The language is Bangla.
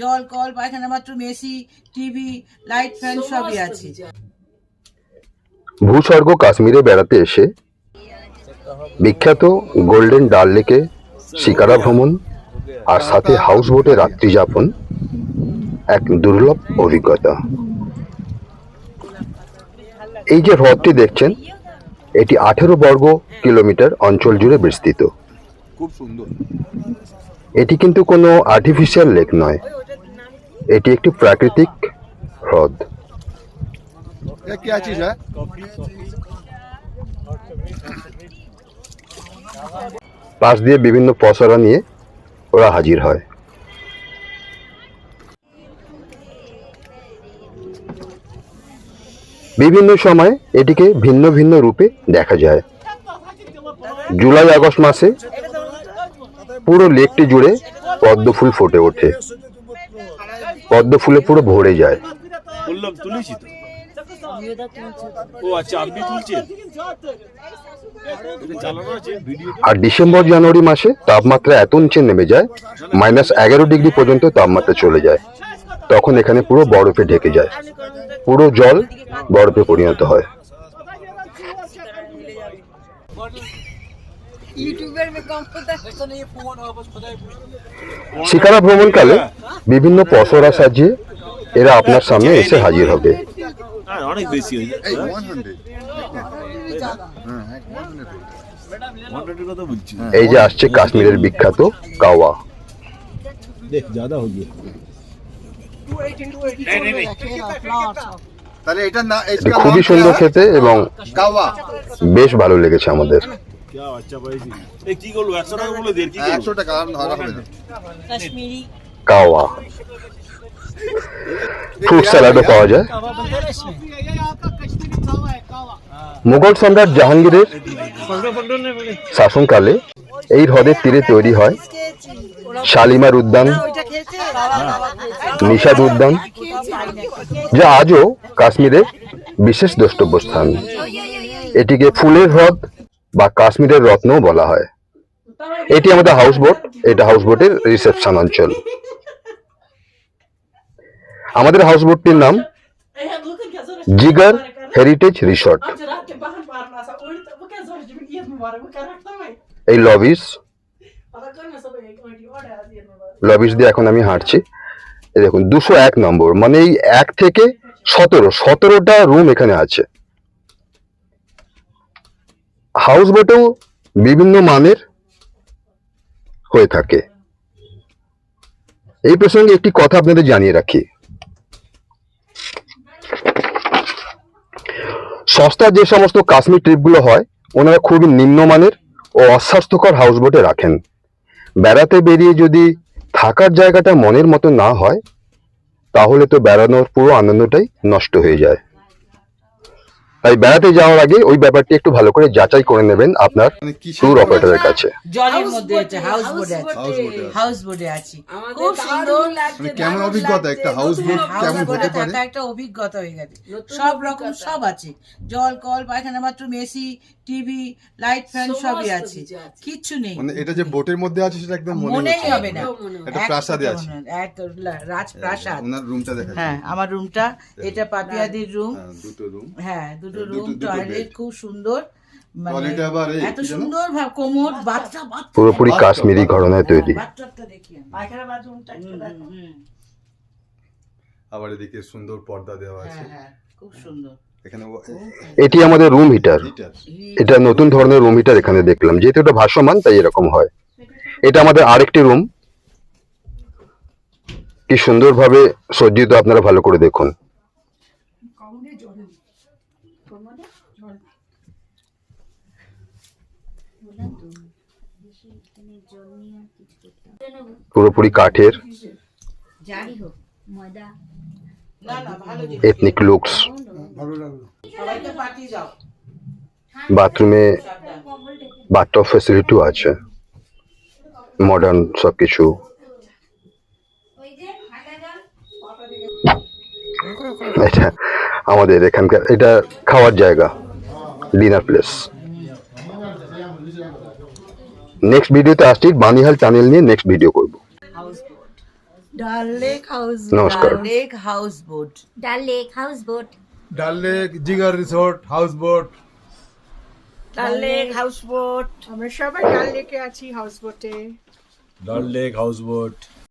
জল কল পায়খানা bathroom AC TV light fan সবই আছে। ভূস্বর্গ কাশ্মীরে বেড়াতে এসে বিখ্যাত গোল্ডেন ডাল লেকে শিকারা ভ্রমণ আর সাথে হাউস বোটে রাত্রি যাপন এক দুর্লভ অভিজ্ঞতা। এই যে হ্রদটি দেখছেন এটি আঠেরো বর্গ কিলোমিটার অঞ্চল জুড়ে বিস্তৃত। খুব সুন্দর। এটি কিন্তু কোনো আর্টিফিশিয়াল লেক নয়। এটি একটি প্রাকৃতিক হ্রদ। পাশ দিয়ে বিভিন্ন পশারা নিয়ে ওরা হাজির হয়। বিভিন্ন সময় এটিকে ভিন্ন ভিন্ন রূপে দেখা যায়। জুলাই আগস্ট মাসে পুরো লেকটি জুড়ে পদ্ম ফুল ফুটে ওঠে। পদ্ম ফুলে পুরো ভরে যায়। বললাম তুলেছি তো। ও আচ্ছা আর ডিসেম্বর জানুয়ারি মাসে তাপমাত্রা এত নিচে নেমে যায় মাইনাস এগারো ডিগ্রি পর্যন্ত তাপমাত্রা চলে যায়। তখন এখানে পুরো বরফে ঢেকে যায়। পুরো জল বরফে পরিণত হয়। শিকারা ভ্রমণকালে বিভিন্ন পসরা সাজিয়ে এরা আপনার সামনে এসে হাজির হবে। হ্যাঁ অনেক বেশি হয়ে যায়। এই 100 হ্যাঁ এক 100 ঘন্টাটির কথা বলছি। এই যে আসছে কাশ্মীরের বিখ্যাত কাওয়া। দেখ খুবই সুন্দর খেতে এবং বেশ ভালো লেগেছে আমাদের। क्या अच्छा পাইছি এই কি করলো একশো টাকা বলে দের কি করবো 100 টাকা আর ধরা হবে না কাওয়া ফ্রুট স্যালাডও পাওয়া যায় মুঘল সম্রাট জাহাঙ্গীরের শাসনকালে এই হ্রদের তীরে তৈরি হয় শালিমার উদ্যান নিষাদ উদ্যান যা আজও কাশ্মীরের বিশেষ দ্রষ্টব্য স্থান এটিকে ফুলের হ্রদ বা কাশ্মীরের রত্নও বলা হয়। এটি আমাদের হাউস বোট এটা হাউস বোটের রিসেপশন অঞ্চল। আমাদের হাউস বোটটির নাম জিগার হেরিটেজ রিসর্ট এই লবিস লবিস দিয়ে এখন আমি হাঁটছি। দেখুন, দুশো এক নম্বর মানে এই এক থেকে সতেরো, সতেরোটা রুম এখানে আছে। হাউস বোটেও বিভিন্ন মানের হয়ে থাকে। এই প্রসঙ্গে একটি কথা আপনাদের জানিয়ে রাখি। সস্তা যে সমস্ত কাশ্মীর ট্রিপগুলো হয়, ওনারা খুবই নিম্নমানের ও অস্বাস্থ্যকর হাউস বোটে রাখেন। বেড়াতে বেরিয়ে যদি থাকার জায়গাটা মনের মতো না হয়, তাহলে তো বেড়ানোর পুরো আনন্দটাই নষ্ট হয়ে যায়। তাই বেড়াতে যাওয়ার আগে ওই ব্যাপারটি একটু ভালো করে যাচাই করে নেবেন আপনার মানে ট্যুর অপারেটরের কাছে। জলের মধ্যে আছে হাউস বোটে আছে। হাউস বোটে আছে। খুব সুন্দর মানে কেমন অভিজ্ঞতা? একটা হাউস বোট কেমন হতে পারে? একটা অভিজ্ঞতা হয়ে গেছে। সব রকম সব আছে। জল কল পায়খানা bathroom AC TV light fan সবই আছে। কিচ্ছু নেই। মানে এটা যে বোটের মধ্যে আছে সেটা একদম মনে মনেই হবে না। এক প্রাসাদে আছে। মনে হয়। এক রাজপ্রাসাদ। ওনার রুমটা দেখা হ্যাঁ আমার রুমটা এটা পাপিয়াদির রুম হ্যাঁ দুটো রুম হ্যাঁ দুটো রুম টয়লেট খুব সুন্দর মানে Toilet আবার এই, এত সুন্দর ভাব কোমর বাচ্চা বাচ্চা। পুরোপুরি কাশ্মীরি ঘরনায় তৈরি। হুম, আবার এদিকে সুন্দর পর্দা দেওয়া আছে। হ্যাঁ হ্যাঁ খুব সুন্দর। এটি আমাদের রুম হিটার হিটার এটা নতুন ধরনের রুম হিটার এখানে দেখলাম। যেহেতু এটা ভাসমান তাই এরকম হয়। এটা আমাদের আরেকটি রুম কি সুন্দরভাবে সজ্জিত আপনারা ভালো করে দেখুন। পুরোপুরি কাঠের। এথনিক লুকস বাথরুমে বাথটব ফেসিলিটিও আছে। মডার্ন সবকিছু। এটা আমাদের এখানকার এটা খাওয়ার জায়গা। ডিনার প্লেস নেক্সট ভিডিওতে আসছি বানিহাল চ্যানেল নিয়ে নেক্সট ভিডিও করব। ডাল লেক হাউস নমস্কার। Lake house boat. Dal lake house boat. Dal lake Jigar resort house boat. Dal lake house boat. আমরা সবাই ডাল লেকে আছি হাউস বোটে। ডাল লেক হাউস বোট।